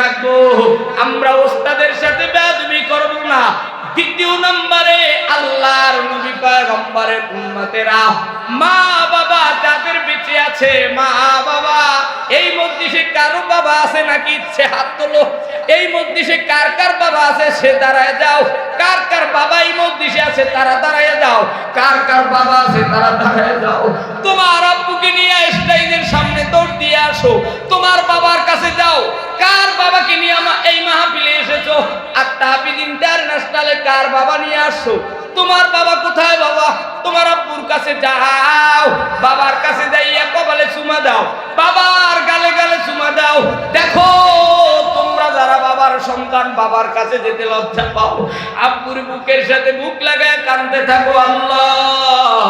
রাখব আমরা ওস্তাদের সাথে বেয়াদবি করব না। দ্বিতীয় নম্বরে আল্লাহর নবী পয়গম্বরের উম্মতেরা, মা বাবা যাদের বেঁচে আছে, মা বাবা, এই মধ্যে কারও বাবা আছে নাকি? ইচ্ছে হাত তোলো। এই মধ্যে কার কার বাবা আছে? সে দাঁড়ায় যাও। কার কার বাবা এই মধ্যে আছে? তারা দাঁড়ায় যাও। কার কার বাবা আছে? তারা দাঁড়ায় যাও। তোমার আব্বুকে নিয়ে স্টাইলের সামনে ইন্টারন্যাশনালে কার বাবা নিয়ে আসছো? তোমার বাবা কোথায় বাবা? তোমার আব্বুর কাছে যাও। বাবার কাছে যাইয়া কপালে চুমা দাও। বাবার গালে গালে চুমা দাও। দেখো, তোমরা যারা বাবার সন্তান, বাবার কাছে যেতে লজ্জা পাও, আব্বুর বুকের সাথে বুক লাগায় কান্দতে থাকো, আল্লাহ।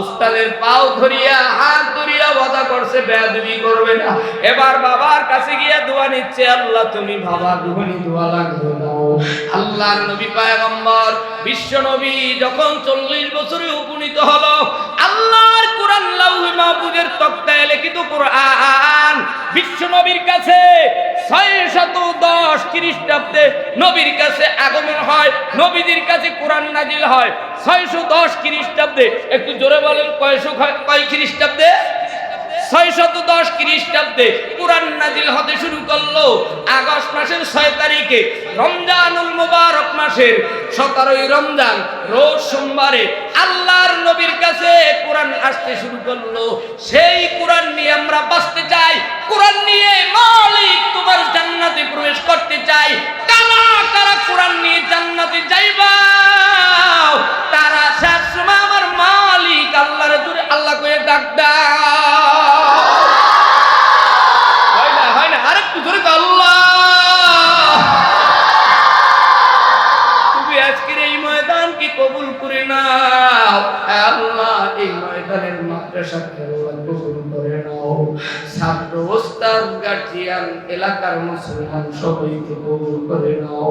ওস্তাদের পাও ধরিয়া, হাত ধরিয়া বাধা করছে, বেয়াদবি করবে না। এবার বাবার কাছে গিয়া দোয়া নিচ্ছে, আল্লাহ, তুমি বাবা রুহনি দোয়া লাগবে দাও আল্লাহর নবী পায়গম্বর, বিশ্ব নবী যখন চল্লিশ বছরে উপনীত হলো, আল্লাহর কোরআন লাউহে মাহফুজের তক্তায় লিখিত কোরআন বিশ্ব নবীর কাছে ছয় শত দশ খ্রিস্টাব্দে নবীর কাছে আগমন হয়, নবীদের কাছে কোরআন নাজিল হয়। ছয়শো দশ খ্রিস্টাব্দে, একটু জোরে বলেন কয়শো কয় খ্রিস্টাব্দে? ছয়শত দশ খ্রিস্টাব্দে কোরআন নাজিল হতে শুরু করল। আগস্ট মাসের ছয় তারিখে রমজানুল মুবারক মাসের সতেরোই রমজান, রোজ সোমবারে আল্লাহর নবীর কাছে কোরআন আসতে শুরু করল। সেই কোরআন নিয়ে আমরা বাঁচতে নাও। আল্লাহ, এই ময়দানের মাদ্রাসাকে আল্লাহ কবুল করে নাও। ছাত্র, ওস্তাদ গার্জিয়ান এলাকার মুসলমান সবাইকে কবুল করে নাও।